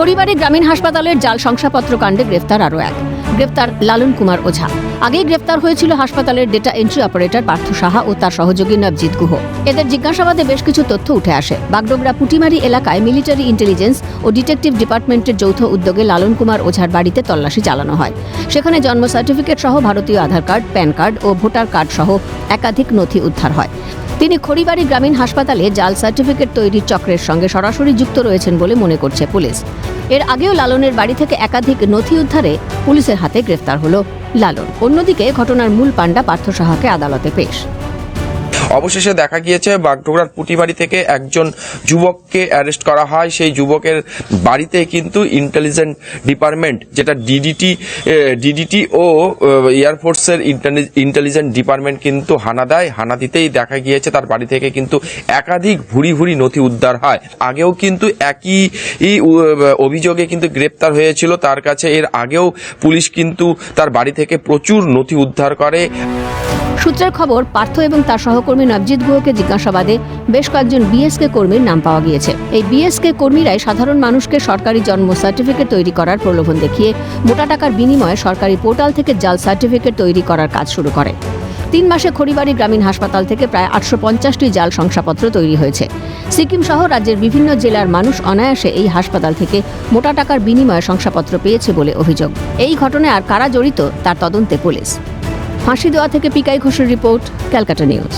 খড়িবাড়ি গ্রামীণ হাসপাতালের জাল শংসাপত্র কাণ্ডে গ্রেফতার আরও এক। গ্রেফতার লালন কুমার ওঝা। আগেই গ্রেফতার হয়েছিল হাসপাতালের data entry operator Partha Saha ও তার সহযোগী নবজিৎ গুহ। এদের জিজ্ঞাসাবাদে বেশ কিছু তথ্য উঠে আসে। বাগডোগরা পুটিমারি এলাকায় মিলিটারি ইন্টেলিজেন্স ও ডিটেকটিভ ডিপার্টমেন্টের যৌথ উদ্যোগে লালন কুমার ওঝার বাড়িতে তল্লাশি চালানো হয়। সেখানে জন্ম সার্টিফিকেট সহ ভারতীয় আধার কার্ড, প্যান কার্ড ও ভোটার কার্ড সহ একাধিক নথি উদ্ধার হয়। তিনি খড়িবাড়ি গ্রামীণ হাসপাতালে জাল সার্টিফিকেট তৈরির চক্রের সঙ্গে সরাসরি যুক্ত রয়েছেন বলে মনে করছে পুলিশ। এর আগেও লালনের বাড়ি থেকে একাধিক নথি উদ্ধারে পুলিশের হাতে গ্রেফতার হল লালন। অন্যদিকে ঘটনার মূল পাণ্ডা পার্থ সাহাকে আদালতে পেশ। অবশেষে দেখা গিয়েছে, বাগডোগরার পুটিবাড়ি থেকে একজন যুবককে অ্যারেস্ট করা হয়। সেই যুবকের বাড়িতে কিন্তু ইন্টেলিজেন্ট ডিপার্টমেন্ট যেটা ডিডিটি ডিডিটি ও এয়ারফোর্সের ইন্টেলিজেন্ট ডিপার্টমেন্ট কিন্তু হানা দেয়। হানা দিতেই দেখা গিয়েছে, তার বাড়ি থেকে কিন্তু একাধিক ভুরি ভুরি নথি উদ্ধার হয়। আগেও কিন্তু একই অভিযোগে কিন্তু গ্রেপ্তার হয়েছিল। তার কাছে এর আগেও পুলিশ কিন্তু তার বাড়ি থেকে প্রচুর নথি উদ্ধার করে। সূত্রের খবর, পার্থ এবং তার সহকর্মী নবজিৎ গুহকে জিজ্ঞাসাবাদে বেশ কয়েকজন বিএসকে কর্মীর নাম পাওয়া গিয়েছে। এই বিএসকে কর্মীরাই সাধারণ মানুষকে সরকারি জন্ম সার্টিফিকেট তৈরি করার প্রলোভন দেখিয়ে মোটা টাকার বিনিময়ে সরকারি পোর্টাল থেকে জাল সার্টিফিকেট তৈরি করার কাজ শুরু করে। তিন মাসে খড়িবাড়ি গ্রামীণ হাসপাতাল থেকে প্রায় আটশো পঞ্চাশটি জাল শংসাপত্র তৈরি হয়েছে। সিকিম সহ রাজ্যের বিভিন্ন জেলার মানুষ অনায়াসে এই হাসপাতাল থেকে মোটা টাকার বিনিময়ে শংসাপত্র পেয়েছে বলে অভিযোগ। এই ঘটনায় আর কারা জড়িত, তার তদন্তে পুলিশ। ফাঁসি দেওয়া থেকে পিকাই ঘোষের রিপোর্ট ক্যালকাটা নিউজ।